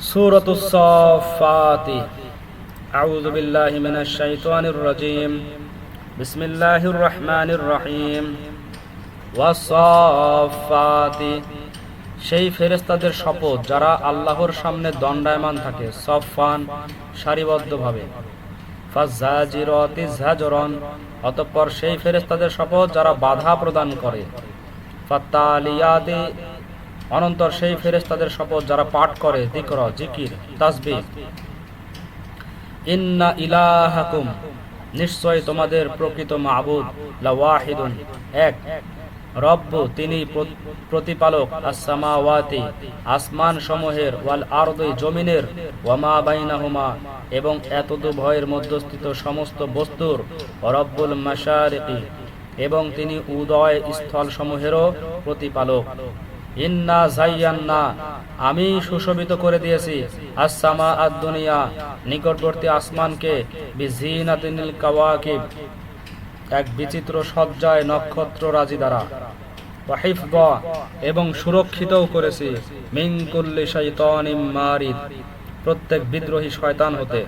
سورة الصافات أعوذ بالله من الشيطان الرجيم بسم الله الرحمن الرحيم والصافات সেই ফেরেস্তাদের শপথ যারা আল্লাহর সামনে দণ্ডায়মান থাকে সফান সারিবদ্ধভাবে ফাজ্জাজিরতি ঝাজরন অতঃপর সেই ফেরেস্তাদের শপথ যারা বাধা প্রদান করে ফাত্তালিয়াতি অনন্তর সেই ফেরেস্তাদের শপথ যারা পাঠ করে দিকর জিকির তাসবি ইন্না ইলাহাকুম, নিশ্চয় তোমাদের প্রকৃত মাহবুদ লাওয়াহিদুন, এক। রব্ব, তিনি প্রতিপালক, আসসামাওয়াতি আসমান সমূহের ওয়াল আরদি জমিনের, ওয়ামা বাইনাহুমা, এবং এতদু ভয়ের মধ্যস্থিত সমস্ত বস্তুর, রব্বুল মাশারিকি, এবং তিনি উদয় স্থল সমূহেরও প্রতিপালক। আমি সুশোভিত করে দিয়েছি, আসসামা আদ দুনিয়া নিকটবর্তী আসমানকে এক বিচিত্র সজ্জায় নক্ষত্র রাজি দ্বারা এবং সুরক্ষিতও করেছি মারিদ, প্রত্যেক বিদ্রোহী শয়তান হতে।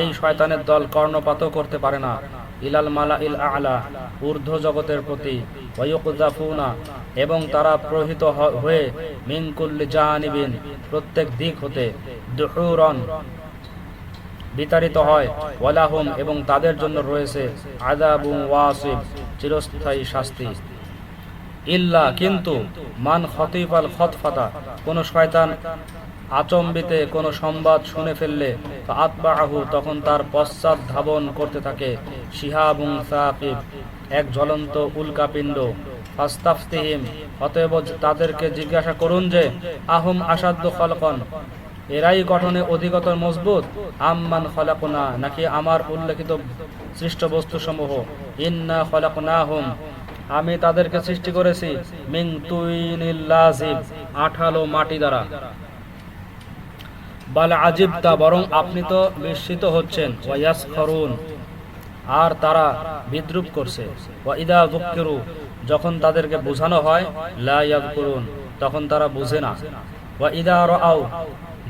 এই শয়তানের দল কর্ণপাতও করতে পারে না। ইলাল মালা ইল আলা, ঊর্ধ্ব জগতের প্রতি ওয়ায়ুকজাফুনা এবং তারা প্রহিত হয়ে মিনকুল্লি জাহানিবিন প্রত্যেক দিক হতে দুহুরন বিতাড়িত হয়, ওয়ালাহুম, এবং তাদের জন্য রয়েছে আদাবু ওয়াসিব, চিরস্থায়ী শাস্তি। ইল্লা কিন্তু মান খতিফাল খতফাতা কোন শয়তান আচম্বিতে কোন সংবাদ শুনে ফেললে আতবাহু তখন তার পশ্চাৎ ধাবন করতে থাকে। শিহাবুং সাকিব এক জ্বলন্ত উল্কাপিণ্ড। ফাস্তাফতিহিম অতএব তাদেরকে জিজ্ঞাসা করুন যে আহম আসাদ্য খলকন? এরাই গঠনে অধিকতর মজবুত? আম্মান খলাকুনা নাকি আমার উল্লেখিত সৃষ্ট বস্তু সমূহ ইন্না খলাকুনা হুম আমি তাদেরকে সৃষ্টি করেছি মিং তুইনিল্লাজিব আঠালো মাটি দ্বারা। বাল আজিবতা, বরং আপনি তো বিস্মিত হচ্ছেন ওয়াস করুন আর তারা বিদ্রুপ করছে। ওয়াইদা বুকিরু যখন তাদেরকে বোঝানো হয়, লা করুন তখন তারা বুঝে না। ওয়াইদা রাও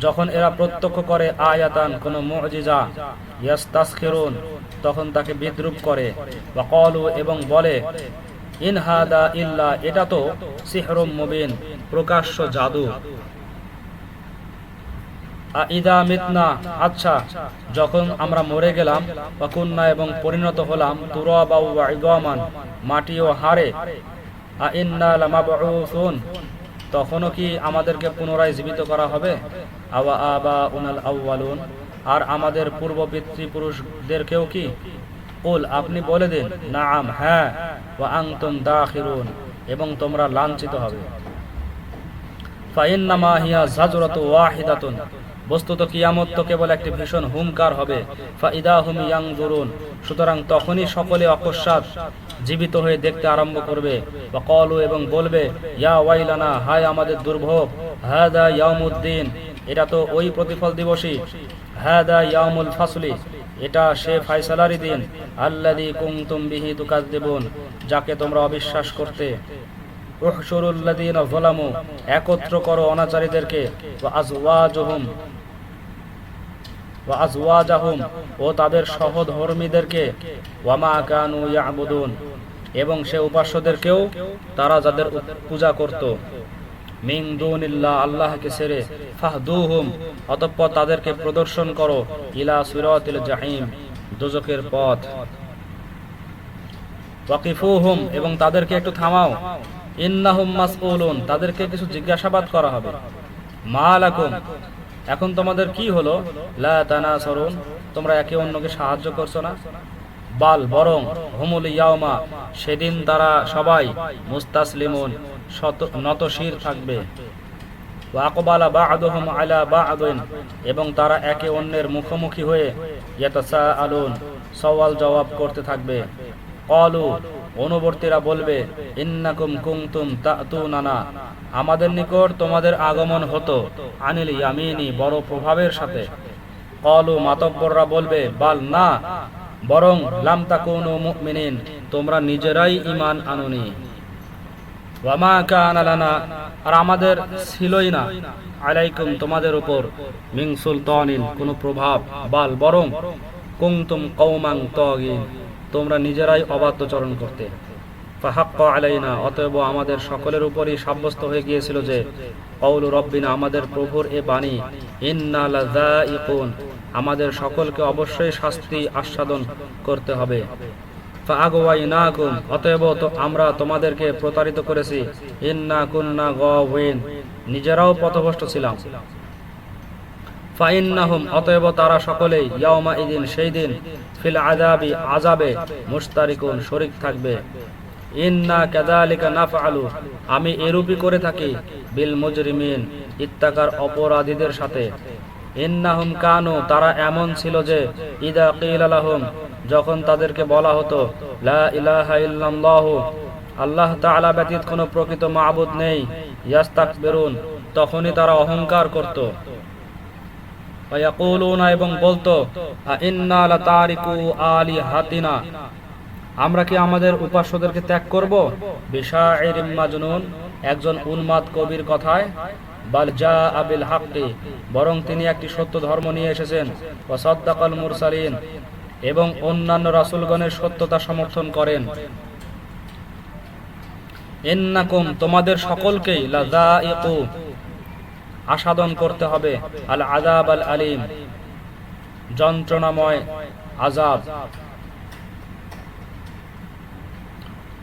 যখন এরা প্রত্যক্ষ করে আয়াতান, কোন মুজিজা, ইয়াস্তাসখিরুন, তখন তাকে বিদ্রুপ করে। ওয়াকালু এবং বলে ইন হাদা ইল্লা, এটা তো সিহরুম মুবিন, প্রকাশ্য জাদু। ইদা মিতনা আচ্ছা যখন আমরা মরে গেলাম বা এবং পরিণত হলাম, তুরবা ইগমান, মাটি ও হাড়ে আইন্না লামাবউসুন, তখনও কি আমাদেরকে পুনরায় জীবিত করা হবে? আওয়া আবা উনাল আউয়ালুন, আর আমাদের পূর্ব পিতৃপুরুষদেরকেও কি? কুল, আপনি বলে দিন, নাম হ্যাঁ ওয়া আনতুম দাখিরুন এবং তোমরা লাঞ্ছিত হবে। ফাইন্নামা হিয়া জাজরাতু ওয়াহিদাতুন। বস্তুত কিয়ামত তো কেবল একটি ভীষণ হুমকার হবে। ফাইদা হুম ইয়াংজুরুন। সুতরাং তখনই সকলে অকস্মাৎ জীবিত হয়ে দেখতে আরম্ভ করবে। বা কলু এবং বলবে, ইয়া ওয়াইলানা, হায় আমাদের দুর্ভোগ। হাদা ইয়াউমুদ্দিন। এটা তো ওই প্রতিফল দিবসই। হাদা ইয়াউমুল ফাসলি। এটা সে ফাইসালারি দিন। আল্লাদি কুমতুম বিহি তুকাদ্দিবুন যাকে তোমরা অবিশ্বাস করতে। উহশুরুল্লাযীনা যালামু, একত্র করো অনাচারীদেরকে। ওয়া আজওয়াজুহুম, ওয়া আজওয়াজাহুম, ও তাদের সহধর্মীদেরকে। ওয়া মা কানু ইয়াবুদুন, এবং সে উপাস্যদেরকেও তারা যাদের পূজা করত। আল্লাহকে অতঃপর তাদেরকে প্রদর্শন করো ইলা জাহিম পথ। এবং তাদেরকে একটু থামাও। ইন্নাহুম তাদেরকে কিছু জিজ্ঞাসাবাদ করা হবে। মালাকুম এখন তোমাদের কি হলো? লা তোমরা একে অন্যকে সাহায্য করছ না? বাল, বরং হুমুল ইয়াওমা, সেদিন তারা সবাই মুস্তাসলিমুন। নতশির থাকবে। বা'দিন, এবং তারা একে অন্যের মুখোমুখি হয়ে ইয়াতাসাআলুন, সওয়াল জবাব করতে থাকবে। কলু অনুবর্তীরা বলবে, ইন্নাকুম কুনতুম তাতুনানা, আমাদের নিকট তোমাদের আগমন হতো আনিল ইয়ামিনি বড় প্রভাবের সাথে। কলু মাতব্বররা বলবে, বাল না, বরং লাম তাকুনু মুমিনিন, তোমরা নিজেরাই ঈমান আনুনি। ওয়ামা কানা লানা, আর আমাদের ছিলই না। আলাইকুম তোমাদের উপর মিং সুলতানিন কোনো প্রভাব, বাল বরং কুমতুম কৌমাং তগিন, তোমরা নিজেরাই অবাধ্যচরণ করতে। ফাহাক্ক আলাইনা, অতএব আমাদের সকলের উপরই সাব্যস্ত হয়ে গিয়েছিল যে কৌল রব্বিনা, আমাদের প্রভুর এ বাণী, ইন্না আমাদের সকলকে অবশ্যই শাস্তি, আস্বাদন করতে হবে। অতএব থাকবে। আমি এরূপই করে থাকি বিল মুজরিমিন, ইত্তাকার অপরাধীদের সাথে। ইন্নাহুম কানু, তারা এমন ছিল যে, ইদা যখন তাদেরকে বলা হতো আল্লাহ ব্যতীত কোনো প্রকৃত মাবুদ নেই, ইয়াস্তাকবিরুন তখনই তারা অহংকার করত। এবং বলতো আমরা কি আমাদের উপাস্যদেরকে ত্যাগ করব? একজন উন্মাদ কবির কথায়, বাল জা আবিল বরং তিনি একটি সত্য ধর্ম নিয়ে এসেছেন এবং অন্যান্য রাসূলগণের সত্যতা সমর্থন করেন। ইন্নাকুম, তোমাদের সকলকেই লাযাইকু আসাদন করতে হবে। আল আযাব আল আলিম, যন্ত্রণাময় আযাব।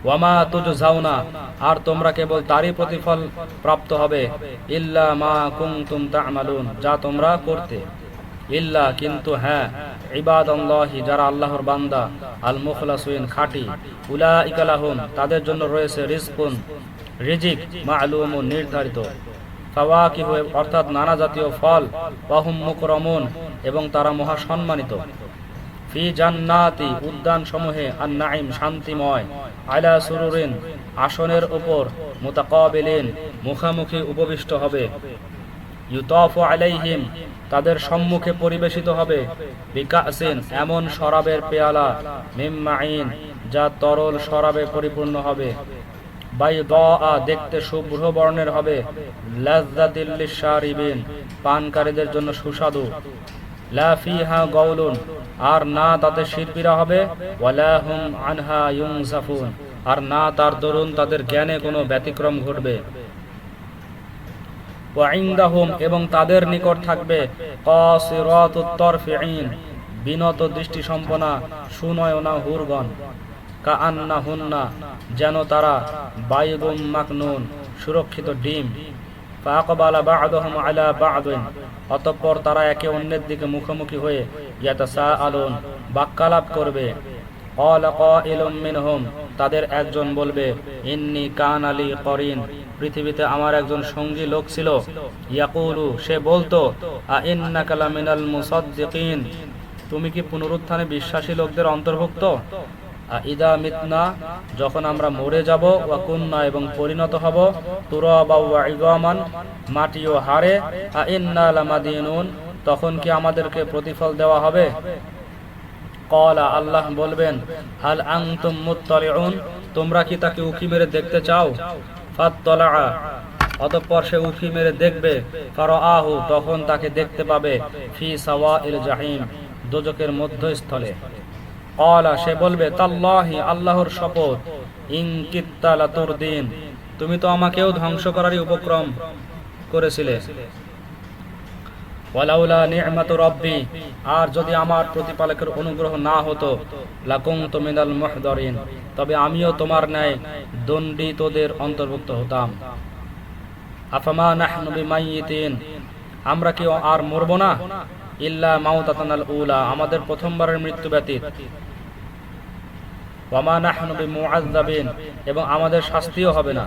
ওয়ামা তুজজাউনা, আর তোমরা কেবল তারই প্রতিফল প্রাপ্ত হবে। ইল্লা মা কুনতুম তা'মালুন, যা তোমরা করতে। ইল্লা, কিন্তু হ্যাঁ ইবাদাল্লাহি, যারা আল্লাহর বান্দা আল মুখলাসিন খাঁটি। উলাইকা লাহুম, তাদের জন্য রয়েছে রিজকুন, রিজিক মা'লুমুন নির্ধারিত। ফাওয়াকিহু, অর্থাৎ নানা জাতীয় ফল, ওয়াহুম মুকরামুন, এবং তারা মহা সম্মানিত ফি জান্নাতি উদ্যান সমূহে আর নাইম শান্তিময়, আলা সুরুরিন, আসনের উপর মুতাকাবিলিন, মুখামুখি উপবিষ্ট হবে। ইউতাফু আলাইহিম তাদের সম্মুখে পরিবেশিত হবে। এমন শরাবের পেয়ালা মিম্মাইন যা তরল শরাবে পরিপূর্ণ হবে। বাইদা দেখতে শুভ্র বর্ণের হবে। লাজ্জাতিল লিশারিবিন পানকারীদের জন্য সুস্বাদু। লা ফিহা গাউলুন, আর না তাতে শিল্পীরা হবে। আনহা ইউনজাফুন, আর না তার দরুন তাদের জ্ঞানে কোনো ব্যতিক্রম ঘটবে। ওয়াইন্দাহুম, এবং তাদের নিকট থাকবে কাসিরাতুত তরফিঈন বিনত দৃষ্টি সম্পনা সুনয়না হুরগণ কাআন্না হুন্না যেন তারা বাইদুম মাকনুন, সুরক্ষিত ডিম। ফাকবালা বা'দুহুম আলা বা'দিন, অতঃপর তারা একে অন্যের দিকে মুখোমুখি হয়ে ইয়াতাসাআলুন, বাক্যালাপ করবে। ক্বালা কাইলুম মিনহুম, তাদের একজন বলবে, ইন্নি কান আলী করিন। পৃথিবীতে আমার একজন সঙ্গী লোক ছিল। ইয়াকুলু, সে বলতো, আ ইন্নাকা লামিনাল মুসাদ্দিকিন, তুমি কি পুনরুত্থানে বিশ্বাসী লোকদের অন্তর্ভুক্ত? ইদা মিতনা, যখন আমরা মরে যাব, ওয়া কুন্না, এবং পরিণত হব, তুরাবা ওয়া ইগামান, মাটি ও হারে আ ইন্না লামাদিনুন, তখন কি আমাদেরকে প্রতিফল দেওয়া হবে? কলা, আল্লাহ বলবেন, হাল আনতুম মুত্তালিউন, তোমরা কি তাকে উকি মেরে দেখতে চাও? অতঃপর সে উঁকি মেরে দেখবে আহু তখন তাকে দেখতে পাবে, ফি সাওয়াইল জাহিম দোজকের মধ্যস্থলে। অলা সে বলবে, তাল্লাহি, আল্লাহর শপথ। ইন তোর লাতুরদিন, তুমি তো আমাকেও ধ্বংস করারই উপক্রম করেছিলে। আর যদি আমার প্রতিপালকের অনুগ্রহ না হতো তবে আমিও তোমার ন্যায় দণ্ডিতদের অন্তর্ভুক্ত হতাম। আফামা আমরা কি আর মরব না, ইল্লা মাউতাতানাল উলা, আমাদের প্রথমবারের মৃত্যু ব্যতীত। ওয়ামা নাহনু বিমুআযযাবিন এবং আমাদের শাস্তিও হবে না।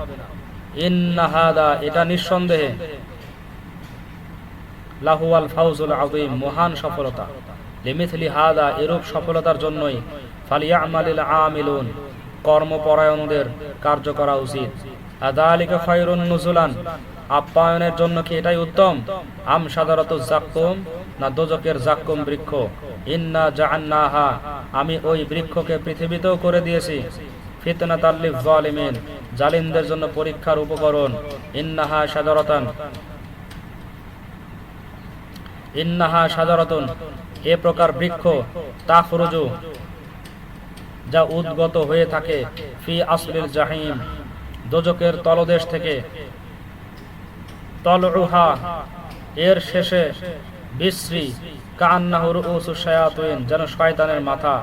ইন্না হাদা, এটা নিঃসন্দেহে লাহুয়াল ফাউজুল আযীম, মহান সফলতা। লিমিথলি হাদা, এরূপ সফলতার জন্যই ফালিয়ামালিল আমিলুন, কর্মপরায়ণদের কার্য করা উচিত। আদালিকা খায়রুন নুজুলান আপ্যায়নের জন্য কি এটাই উত্তম? আম সাদারত জাক্কুম, না দোজকের জাক্কুম বৃক্ষ? ইন্না জাহান্নাহা আমি ওই বৃক্ষকে পৃথিবীতেও করে দিয়েছি। ফিতনা আল্লিফ জালিমিন জালিমদের জন্য পরীক্ষার উপকরণ। ইন্নাহা সাজারতান ইন্নাহা সাজারতন এ প্রকার বৃক্ষ তাফরুজু যা উদ্গত হয়ে থাকে ফি আসলিল জাহিম দোজকের তলদেশ থেকে। তলরুহা এর শেষে বিশ্রী কান্নাহ রুউসু শায়াতিন, যেন শয়তানের মাথা।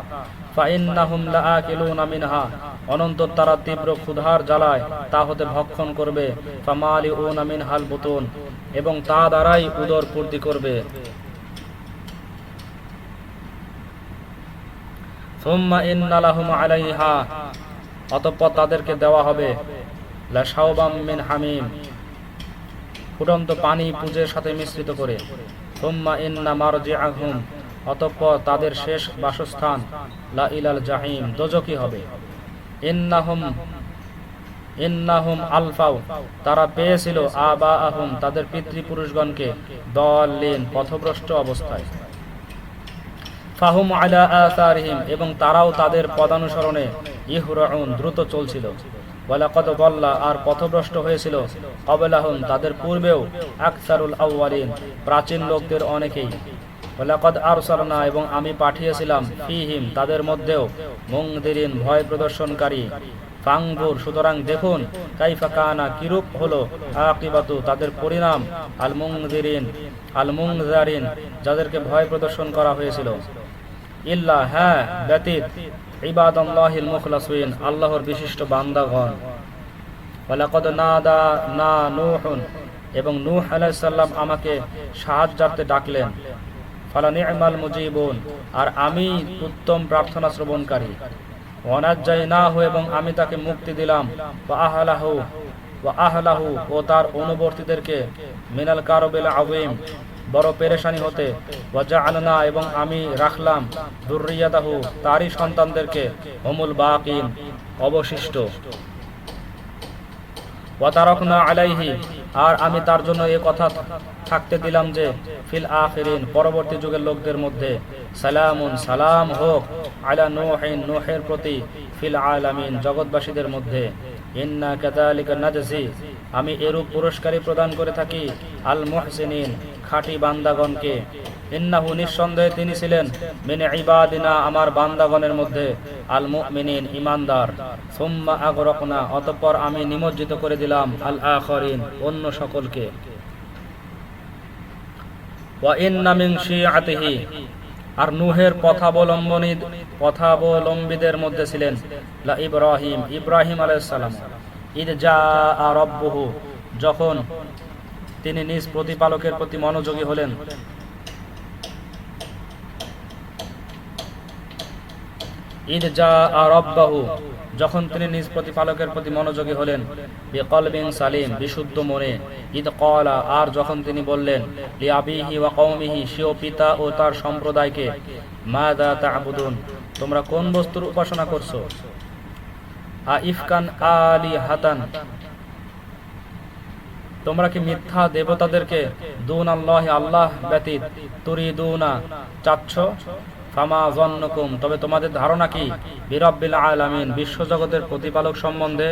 ফাইন্নাহুম লাআকিলুনা মিনহা। অনন্তর তারা তীব্র ক্ষুধার জ্বালায়, তা হতে ভক্ষণ করবে। মিনহাল বুতুন, এবং তা দ্বারাই উদর পূর্তি করবে। অতঃপর তাদেরকে দেওয়া হবে মিন হামিম, ফুটন্ত পানি পূজের সাথে মিশ্রিত করে। ইন্না মারজিআহুম, অতঃপর তাদের শেষ বাসস্থান, লা ইলাল জাহিম দোজকি হবে। তারা পেয়েছিল আবা আহুম তাদের পিতৃপুরুষগণকে দলিন পথভ্রষ্ট অবস্থায়। ফাহুম আলা এবং তারাও তাদের পদানুসরণে ইহরাউন, দ্রুত চলছিল। আর পথভ্রষ্ট হয়েছিল। অবলাহুম তাদের পূর্বেও আকসারুল আউয়ালিন, প্রাচীন লোকদের অনেকেই। ওয়ালাকাদ আরসালনা, এবং আমি পাঠিয়েছিলাম ফিহিম, তাদের মধ্যেও মুংদিরিন ভয় প্রদর্শনকারী। ফাংবুর সুতরাং দেখুন কাইফা কানা কিরূপ হলো আকিবাতু, তাদের পরিণাম আল মুংদিরিন আল মুংজারিন যাদেরকে ভয় প্রদর্শন করা হয়েছিল। ইল্লা হ্যাঁ ব্যতীত ইবাদাল্লাহিল মুখলাসিন, আল্লাহর বিশিষ্ট বান্দাগণ। ওয়ালাকাদ নাদা, না নূহুন, এবং নূহ আলাইহিস সালাম আমাকে সাহায্যার্থে ডাকলেন। আর আমি উত্তম প্রার্থনা শ্রবণকারী। অনাজ্জাই না হো এবং আমি তাকে মুক্তি দিলাম। আহলাহু ও তার অনুবর্তীদেরকে মিনাল কারবিল আযীম, বড় পেরেশানি হতে। ওয়াজআলনা এবং আমি রাখলাম দুররিয়াতাহু তারই সন্তানদেরকে অমুল বাকিন, অবশিষ্ট। ওয়াতারকনা আলাইহি আর আমি তার জন্য এ কথা থাকতে দিলাম যে, ফিল আখিরিন, পরবর্তী যুগের লোকদের মধ্যে সালামুন, সালাম হোক আলা নোহিন, নোহের প্রতি ফিল আলামিন, জগৎবাসীদের মধ্যে। ইন্না কেতালিকা নাজজি, আমি এরূপ পুরস্কারই প্রদান করে থাকি আল মুহসিনিন, খাটি বান্দাগণকে। ইন্নাহু নিঃসন্দেহে তিনি ছিলেন মিনে ইবাদিনা আমার বান্দাগণের মধ্যে আল মুমিনিন ইমানদার। সুম্মা আগরকনা, অতঃপর আমি নিমজ্জিত করে দিলাম আল আখরিন অন্য সকলকে। ওয়া ইন্না মিন শিআতিহি, আর নূহের পথাবলম্বনী পথাবলম্বীদের মধ্যে ছিলেন লা ইব্রাহিম ইব্রাহিম আলাইহিস সালাম। ঈদ যা রব্বহু, যখন তিনি নিজ প্রতিপালকের প্রতি মনোযোগী হলেন ঈদ যা রব্বাহু, যখন তিনি নিজ প্রতিপালকের প্রতি মনোযোগী হলেন, বিকলবিন সালিম, বিশুদ্ধ মনে। ঈদ কলা আর যখন তিনি বললেন লি আবিহি ওয়া পিতা ও তার সম্প্রদায়কে মা দা তা'বুদুন, তোমরা কোন বস্তুর উপাসনা করছ? আ ইফকান আলি হাতান তোমরা কি মিথ্যা দেবতাদেরকে দুন আল্লাহ আল্লাহ ব্যতীত তুরিদুনা চাচ্ছ? তবে তোমাদের ধারণা কি? বিরব্বিল আলামিন, বিশ্বজগতের প্রতিপালক সম্বন্ধে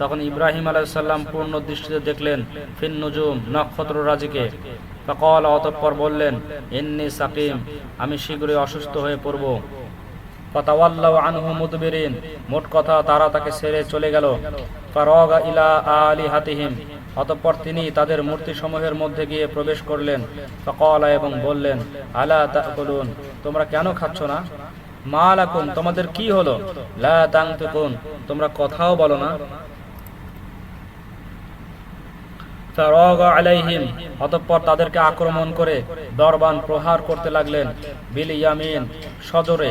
তখন ইব্রাহিম আলাইসাল্লাম পূর্ণ দৃষ্টিতে দেখলেন ফিন নুজুম নক্ষত্র রাজিকে। ফাকাল, অতঃপর বললেন, ইন্নি সাকিম, আমি শীঘ্রই অসুস্থ হয়ে পড়ব। মোট কথা তারা তাকে ছেড়ে চলে গেল। ইলা আলিহাতিহিম অতঃপর তিনি তাদের মূর্তি সমূহের মধ্যে গিয়ে প্রবেশ করলেন। ফাকালা এবং বললেন, আলা তাকুলুন, তোমরা কেন খাচ্ছ না? মা লাকুম, তোমাদের কি হলো? লা তাংতুকুন তোমরা কথাও বলো না। অতঃপর তাদেরকে আক্রমণ করে দরবান প্রহার করতে লাগলেন। বিল ইয়ামিন সজরে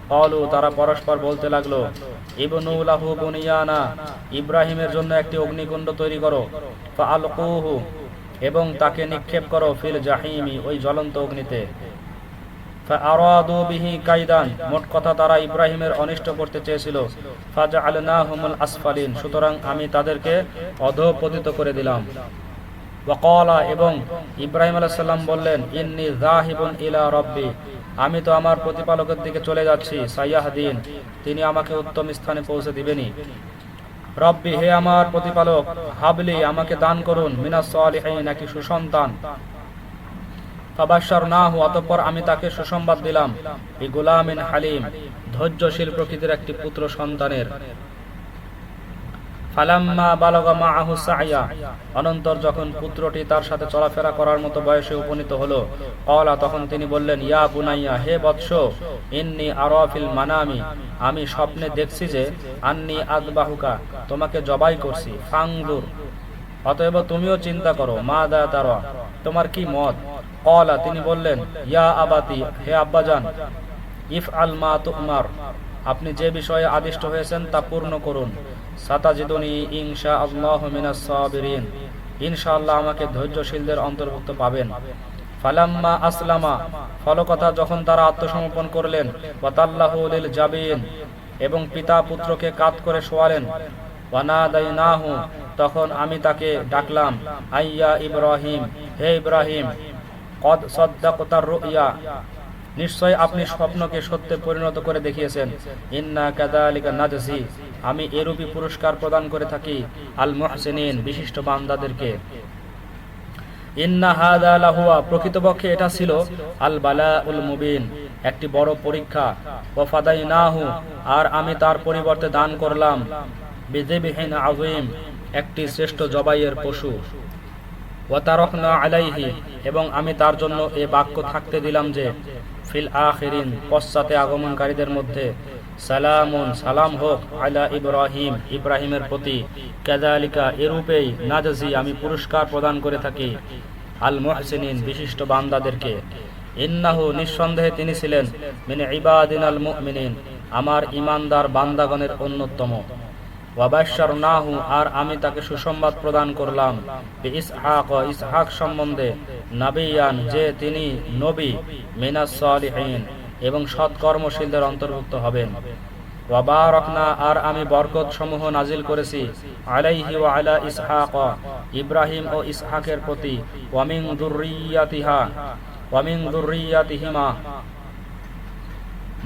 কলু, তারা পরস্পর বলতে লাগল বুনিয়ানা, ইব্রাহিমের জন্য একটি অগ্নিকুণ্ড তৈরি করো আলকুহু এবং তাকে নিক্ষেপ করো ফিল জাহিমি, ওই জ্বলন্ত অগ্নিতে। কাইদান, মোট কথা তারা ইব্রাহিমের অনিষ্ট করতে চেয়েছিল। আসফালিন, সুতরাং আমি তাদেরকে করে দিলাম। এবং ইব্রাহিম আলাহ বললেন ইলা আমি তো আমার প্রতিপালকের দিকে চলে যাচ্ছি, সাইয়াহদিন। তিনি আমাকে উত্তম স্থানে পৌঁছে দিবেনি রব্বি, হে আমার প্রতিপালক, হাবলি, আমাকে দান করুন, মিনাস সালিহিন, একটি সুসন্তান। আমি তাকে সুসংবাদ দিলাম। হালিম, ধৈর্যশীল প্রকৃতির একটি পুত্র সন্তানের। ফালাম্মা বালগা মাআহু সাইয়া। অনন্তর যখন পুত্রটি তার সাথে চলাফেরা করার মতো বয়সে উপনীত হলো কলা তখন তিনি বললেন, ইয়া বুনাইয়া, হে বৎস, ইন্নি আরাফিল মানামি, আমি স্বপ্নে দেখছি যে আন্নি আদবাহুকা, তোমাকে জবাই করছি, ফাংদুর। অতএব তুমিও চিন্তা করো, মা দা তারা, তোমার কি মত? কলা তিনি বললেন, ইয়া আবাতি, হে আব্বাজান ইফ আল মা তুমার, আপনি যে বিষয়ে আদিষ্ট হয়েছেন তা পূর্ণ করুন। সাতাজিদুনি আমাকে ধৈর্যশীলদের অন্তর্ভুক্ত পাবেন। ফালাম্মা আসলামা ফলকথা যখন তারা আত্মসমর্পণ করলেন, ওয়াতাল্লাহু জাবিন, এবং পিতা পুত্রকে কাত করে শোয়ালেন, ওয়ানাদাইনাহু, তখন আমি তাকে ডাকলাম, আইয়া ইব্রাহিম, হে ইব্রাহিম, কদ সদ্দাকতার নিশ্চয় আপনি স্বপ্নকে সত্যে পরিণত করে দেখিয়েছেন। ইন্না কাদালিকা নাজসি আমি এরূপী পুরস্কার প্রদান করে থাকি আল মুহসিনিন বিশিষ্ট বান্দাদেরকে। প্রকৃতপক্ষে এটা ছিল আল বালা উল মুবিন, একটি বড় পরীক্ষা। ওয়াফাদাই নাহু আর আমি তার পরিবর্তে দান করলাম। বিধিবিহীন আযীম, একটি শ্রেষ্ঠ জবাইয়ের পশু। আলাইহি, এবং আমি তার জন্য এ বাক্য থাকতে দিলাম যে ফিল আখিরিন পশ্চাতে আগমনকারীদের মধ্যে সালামুন, সালাম হোক আলা ইব্রাহিম, ইব্রাহিমের প্রতি। কাযালিকা এরূপেই নাজাজি আমি পুরস্কার প্রদান করে থাকি আল মুহসিনিন বিশিষ্ট বান্দাদেরকে। ইন্নাহু নিঃসন্দেহে তিনি ছিলেন মিন ইবাদিনাল মুমিনিন, আমার ইমানদার বান্দাগণের অন্যতম। ওয়াবাশার নাহু আর আমি তাকে সুসংবাদ প্রদান করলাম ইসহাক ইসহাক সম্বন্ধে, নাবিয়ান যে তিনি নবী মিনাস এবং সৎকর্মশীলদের অন্তর্ভুক্ত হবেন। আর আমি বরকত সমূহ নাজিল করেছি আলাইহি আলা ইসহাক, ইব্রাহিম ও ইসহাকের প্রতি। দুররিয়াতিহিমা।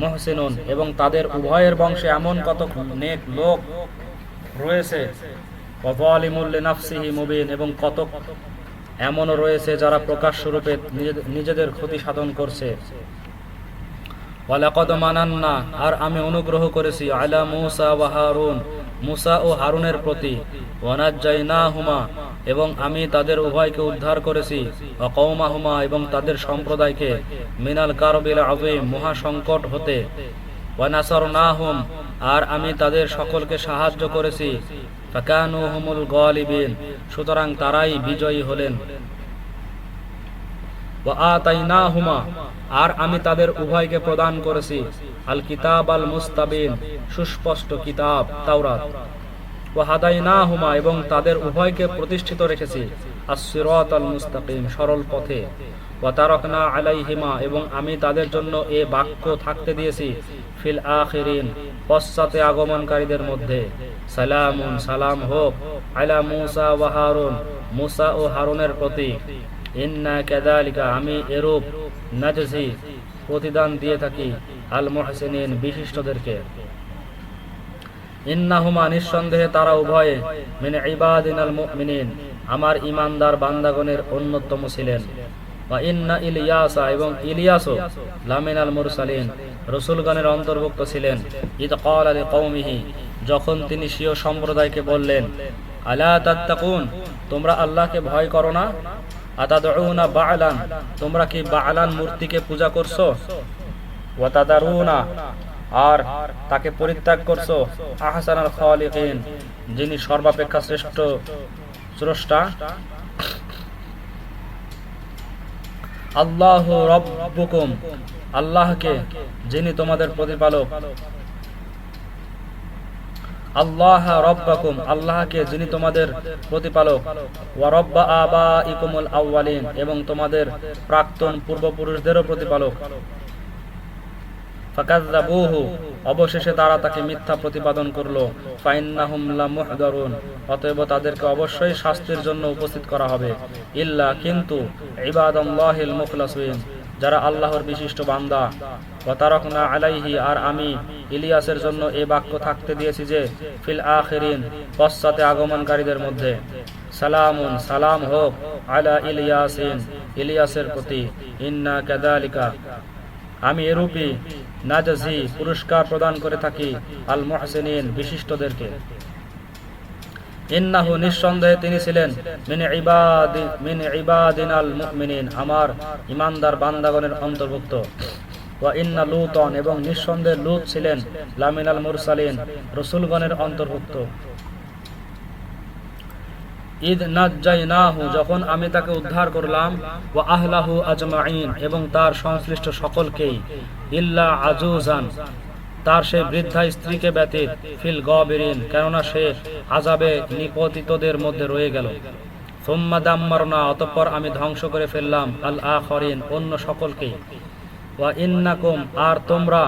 মুহসিনুন, এবং তাদের উভয়ের বংশে এমন কত নেক লোক রয়েছে। মুবিন, এবং কত এমনও রয়েছে যারা প্রকাশ্য রূপে নিজেদের ক্ষতি সাধন করছে। আর আমি অনুগ্রহ করেছি আলা মুসা ওয়া হারুন, মুসা ও হারুনের প্রতি। ওয়ানাজ্জাইনাহুমা, এবং আমি তাদের উভয়কে উদ্ধার করেছি অকৌমাহুমা এবং তাদের সম্প্রদায়কে মিনাল কারবিল আযীম, মহা সংকট হতে। হুম আর আমি তাদের সকলকে সাহায্য করেছি। ফাকানুহুমুল গালিবিন, সুতরাং তারাই বিজয়ী হলেন। ওয়াআতাইনাহুমা, আর আমি তাদের উভয়কে প্রদান করেছি আল কিতাব আল মুস্তাবিন সুস্পষ্ট কিতাব, তাওরাত। ওয়াহাদাইনাহুমা, এবং তাদের উভয়কে প্রতিষ্ঠিত রেখেছি, আস-সিরাত আল মুস্তাকিম সরল পথে। ওয়াতারকনা আলাইহিমা, এবং আমি তাদের জন্য এ বাক্য থাকতে দিয়েছি, ফিল আখিরিন, পশ্চাতে আগমনকারীদের মধ্যে। সালামুন, সালাম হোক আলা মুসা ওয়া হারুন, মুসা ও হারুনের প্রতি ইন্না কাযালিকা আমি এরূপ নাজজি প্রতিদান দিয়ে থাকি আল মুহসিনিন বিশিষ্টদেরকে। ইন্নাহুমা নিঃসন্দেহে তারা উভয়ে মিন ইবাদিনাল মুমিনিন আমার ইমানদার বান্দাগণের অন্যতম ছিলেন। বা ইন্না ইলিয়াসা এবং ইলিয়াসও লামিনাল মুরসালিন রসুলগণের অন্তর্ভুক্ত ছিলেন। ঈদ কল আলী কৌমিহি যখন তিনি সিও সম্প্রদায়কে বললেন, আলা তাত্তাকুন, তোমরা আল্লাহকে ভয় করো না? আতাদউনা তোমরা কি বাআলান মূর্তিকে পূজা করছ? আর তাকে পরিত্যাগ করছ? আহসানাল খালিকিন, যিনি সর্বাপেক্ষা শ্রেষ্ঠ স্রষ্টা। আল্লাহ রব্বুকুম, আল্লাহকে যিনি তোমাদের প্রতিপালক। আল্লাহ রব্বাকুম, আল্লাহকে যিনি তোমাদের প্রতিপালক। ওয়া রব্বা আবা ইকুমুল আউয়ালিন, এবং তোমাদের প্রাক্তন পূর্বপুরুষদেরও প্রতিপালক। ফাকাজ্জাবুহু অবশেষে তারা তাকে মিথ্যা প্রতিপাদন করল। ফাইন্নাহুম লামুহদারুন, অতএব তাদেরকে অবশ্যই শাস্তির জন্য উপস্থিত করা হবে। ইল্লা কিন্তু ইবাদাল্লাহিল মুখলাসিন, যারা আল্লাহর বিশিষ্ট বান্দা। ওয়াতারাকনা আলাইহি আর আমি ইলিয়াসের জন্য এই বাক্য থাকতে দিয়েছি যে, ফিল আখিরিন, পশ্চাতে আগমনকারীদের মধ্যে। সালামুন, সালাম হোক আলা ইলিয়াসিন, ইলিয়াসের প্রতি। ইন্না কাদালিকা আমি এরূপী নাজাজি পুরস্কার প্রদান করে থাকি আল মুহসিনিন বিশিষ্টদেরকে। ইন্নাহু নিঃসন্দেহে তিনি ছিলেন মিন ইবাদি, মিন ইবাদিনাল মুমিনিন, আমার ইমানদার বান্দাগণের অন্তর্ভুক্ত। লুতন এবং নিঃসন্দেহে লুত ছিলেন লামিনাল মুরসালিন, রসুলগণের অন্তর্ভুক্ত। ঈদ যখন আমি তাকে উদ্ধার করলাম, ওয়া আহলাহু আজমাইন এবং তার সংশ্লিষ্ট সকলকেই, ইল্লা আজুজান, তার সেই বৃদ্ধা স্ত্রীকে ব্যতীত, ফিল গবেরিন, কেননা সে আজাবে নিপতিতদের মধ্যে রয়ে গেল। সোম্মা দাম্মারনা, অতঃপর আমি ধ্বংস করে ফেললাম আল আখরিন অন্য সকলকে ওয়া ইন্নাকুম আর তোমরা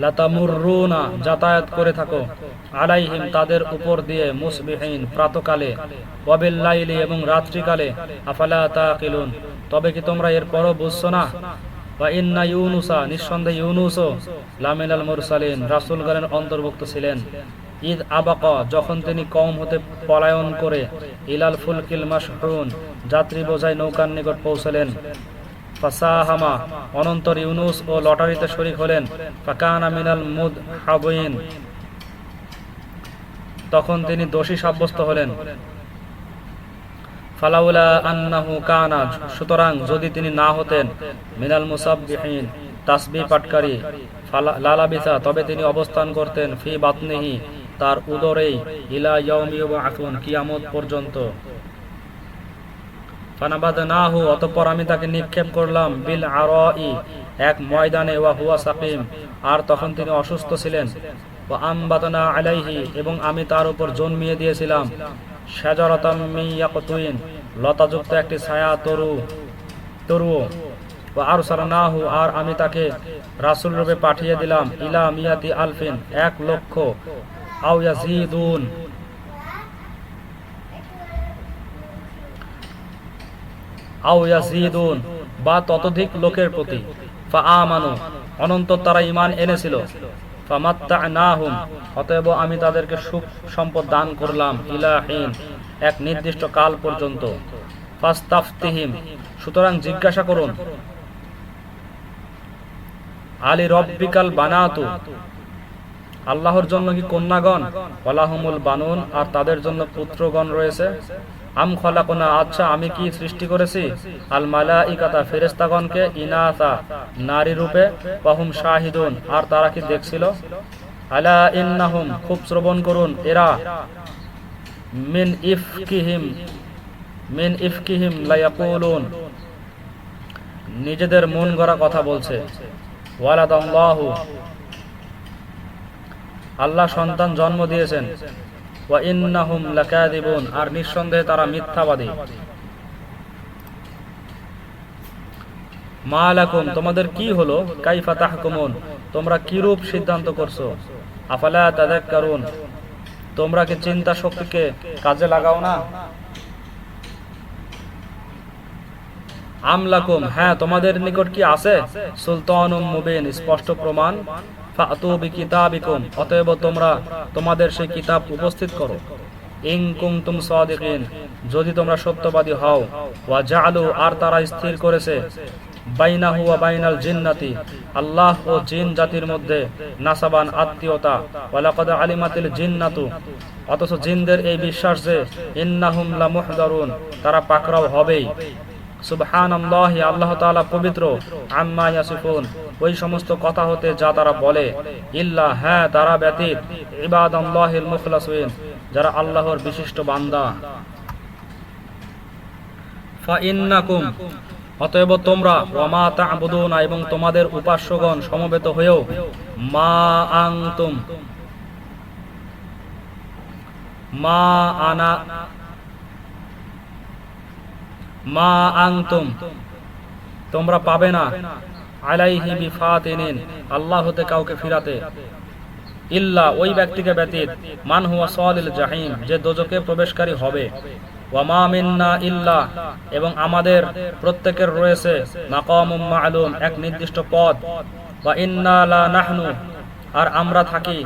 লাতামুররুনা যাতায়াত করে থাকো আলাইহিম তাদের উপর দিয়ে মুসবিহীন প্রাতকালে ওয়াবিল লাইলি এবং রাত্রিকালে, আফালা তাকিলুন, তবে কি তোমরা এর পরও বুঝছ না? বা ইন্না ইউনুসা, নিঃসন্দেহে অন্তর্ভুক্ত ছিলেন। ঈদ আবাক, যখন তিনি কম হতে পলায়ন করে, ইলাল ফুলকিল মাশহুন যাত্রী বোঝাই নৌকার নিকট পৌঁছলেন। ফাসাহামা, অনন্তর ইউনুস ও লটারিতে শরিক হলেন, ফাকানা মিনাল মুদ হাবইন তখন তিনি দোষী সাব্যস্ত হলেন। ফালাউলা আন্নাহু কানা, সুতরাং যদি তিনি না হতেন, মিনাল মুসাববিহিন, তাসবি পাটকারী লালাবিসা তবে তিনি অবস্থান করতেন ফি বাতনিহি, তার উদরেই ইলা ইয়াউমি ইউবআসুন, কিয়ামত পর্যন্ত। ফানাবাদনাহু, অতঃপর আমি তাকে নিক্ষেপ করলাম বিল আরাই, এক ময়দানে, ওয়া হুয়া সাকিম। আর তখন তিনি অসুস্থ ছিলেন। ওয়া আমবাতনা আলাইহি, এবং আমি তার উপর জন্মিয়ে দিয়েছিলাম। শাজারাতাম মিন ইয়াকতুইন, লতাযুক্ত একটি ছায়া তরু, তরুও। ওয়া আরসালনাহু, আর আমি তাকে রাসূল রূপে পাঠিয়ে দিলাম ইলা মিয়াতি আলফিন, এক লক্ষ। আও আও ইয়াজিদুন, বা ততোধিক লোকের প্রতি। ফা আমানু অনন্তর তারা ইমান এনেছিল। ফামাত্তানাহুম, অতএব আমি তাদেরকে সুখ সম্পদ দান করলাম ইলাহিন এক নির্দিষ্ট কাল পর্যন্ত। ফাস্তাফতিহিম, সুতরাং জিজ্ঞাসা করুন, আলী রব্বিকাল বানাতু, আল্লাহর জন্য কি কন্যাগণ? ওয়ালাহুমুল বানুন, আর তাদের জন্য পুত্রগণ রয়েছে? আম খলাকুনা আচ্ছা আমি কি সৃষ্টি করেছি? আল মালাইকাতা, ফেরেশতাগণকে ইনাসা, নারী রূপে ওয়াহুম শাহিদুন, আর তারা কি দেখছিল? আলা ইন্নাহুম, খুব শ্রবণ করুন, এরা মিন ইফকিহিম মিন ইফকিহিম লায়াকুলুন, নিজেদের মন গড়া কথা বলছে। ওয়ালাদাল্লাহু আল্লাহ সন্তান জন্ম দিয়েছেন। আর নিঃসন্দেহে তারা মিথ্যাবাদী। মা লাকুম, তোমাদের কি হলো? কাইফা তাহকুমুন, তোমরা কি রূপ সিদ্ধান্ত করছ? আফালা তাযাক্কারুন, তোমরা কি চিন্তা শক্তিকে কাজে লাগাও না? আমলাকুম হ্যাঁ তোমাদের নিকট কি আছে? সুলতানুম মুবিন, স্পষ্ট প্রমাণ। ফাতু বিকিতাবিকুম, অতএব তোমরা তোমাদের সেই কিতাব উপস্থিত করো। কুনতুম সাদিকিন, যদি তোমরা সত্যবাদী হও, ওয়া জাআলু, আর তারা স্থির করেছে, বাইনাহু ওয়া বাইনাল জিন্নাতি, আল্লাহ ও জিন জাতির মধ্যে নাসাবান আত্মীয়তা, ওয়া লাকাদ আলিমাতিল জিন্নাতু, অথচ জিনদের এই বিশ্বাস যে ইন্নাহুম লামুহদারুন, তারা পাকড়াও হবেই। সুবহানাল্লাহি, আল্লাহ তাআলা পবিত্র আম্মা ইয়াসিফুন। ওই সমস্ত কথা হতে যা তারা বলে। ইল্লা হ্যাঁ তারা ব্যতীত মুখলাসিন, যারা আল্লাহর বিশিষ্ট বান্দা। অতএব তোমরা ওয়ামা তা'বুদুনা, এবং তোমাদের উপাস্যগণ সমবেত হয়েও, মা আনতুম। মা আনা, মা আংতুম তোমরা পাবে না। আলাইহি বিফাতিনিন, আল্লাহ হতে কাউকে ফিরাতে। ইল্লা ওই ব্যক্তিকে ব্যতীত, মান হুয়া সালিল জাহিম, যে দোজকে প্রবেশকারী হবে। ওয়া মা মিন্না ইল্লা, এবং আমাদের প্রত্যেকের রয়েছে মাকামুম মা'লুম, এক নির্দিষ্ট পদ ওয়া ইন্না লা নাহনু, আর আমরা থাকি।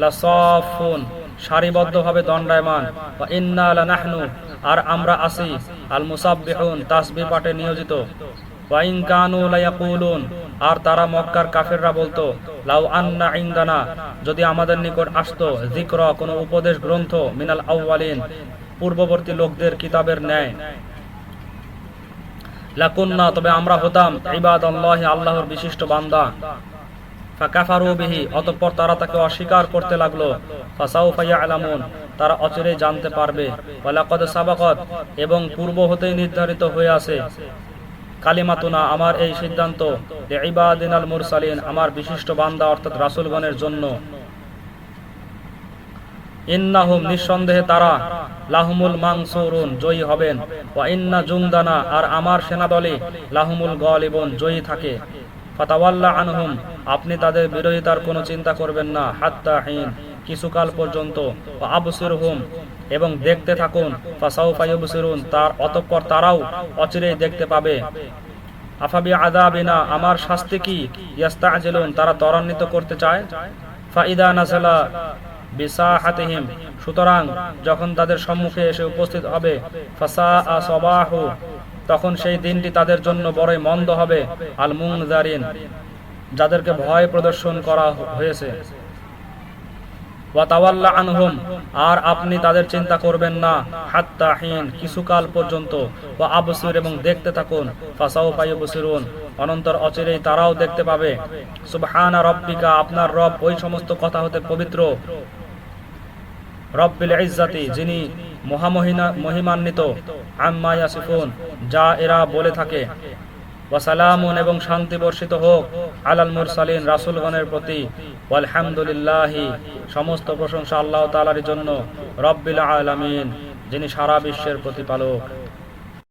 লা সাফুন, সারিবদ্ধভাবে দণ্ডায়মান। ওয়া ইন্না লা নাহনু, আর আমরা আছি আল মুসাব্বিহুন, তাসবিহ পাঠে নিয়োজিত। ওয়া ইন কানু লা ইয়াকুলুন আর তারা মক্কার কাফেররা বলতো, লাউ আন্না ইনদানা, যদি আমাদের নিকট আসতো জিক্র কোনো উপদেশ গ্রন্থ মিনাল আউয়ালিন, পূর্ববর্তী লোকদের কিতাবের ন্যায়। লাকুন্না, তবে আমরা হতাম, ইবাদাল্লাহি, আল্লাহর বিশিষ্ট বান্দা। অতঃপর তারা তাকে অস্বীকার করতে লাগল। ফাসাউফা ইয়ালামুন, তারা অচিরেই জানতে পারবে। এবং পূর্ব হতেই নির্ধারিত হয়ে আছে। কালিমাতুনা আমার এই সিদ্ধান্ত আমার বিশিষ্ট বান্দা অর্থাৎ রাসূলগণের জন্য। ইন্নাহুম নিঃসন্দেহে তারা লাহুমুল জয়ী হবেন। ওয়া ইন্না আর আমার সেনাদলে লাহুমুল গলিবুন, জয়ী থাকে। ফাতাওয়াল্লা আনহুম, আপনি তাদের বিরোধিতার কোনো চিন্তা করবেন না, হাত্তা হিন, কিছুকাল পর্যন্ত। আবসির হুম এবং দেখতে থাকুন তার অতঃপর তারাও অচিরেই দেখতে পাবে। আফাবি আদাবিনা আমার শাস্তি কি? তারা ত্বরান্বিত করতে চায়? ফাইদা বিসাহাতিহিম, সুতরাং যখন তাদের সম্মুখে এসে উপস্থিত হবে ফাসা সবাহু, তখন সেই দিনটি তাদের জন্য বড়ই মন্দ হবে আল মুংজারিন যাদেরকে ভয় প্রদর্শন করা হয়েছে। আর আপনি তাদের চিন্তা করবেন না, হাত্তা হিন, কিছুকাল পর্যন্ত। ও এবং দেখতে থাকুন ফাসাও পাই বসিরুন অনন্তর অচিরেই তারাও দেখতে পাবে। সুবহানা রব্বিকা, আপনার রব ওই সমস্ত কথা হতে পবিত্র। রব্বিল ইজ্জাতি, যিনি মহামহিনা মহিমান্বিত। আম্মা ইয়াসিফুন, যা এরা বলে থাকে। ওয়াসালামুন এবং শান্তি বর্ষিত হোক আলাল মুরসালিন রাসূলগণের প্রতি। ওয়ালহামদুলিল্লাহি, সমস্ত প্রশংসা আল্লাহ তাআলার জন্য রব্বিল আলামিন, যিনি সারা বিশ্বের প্রতিপালক।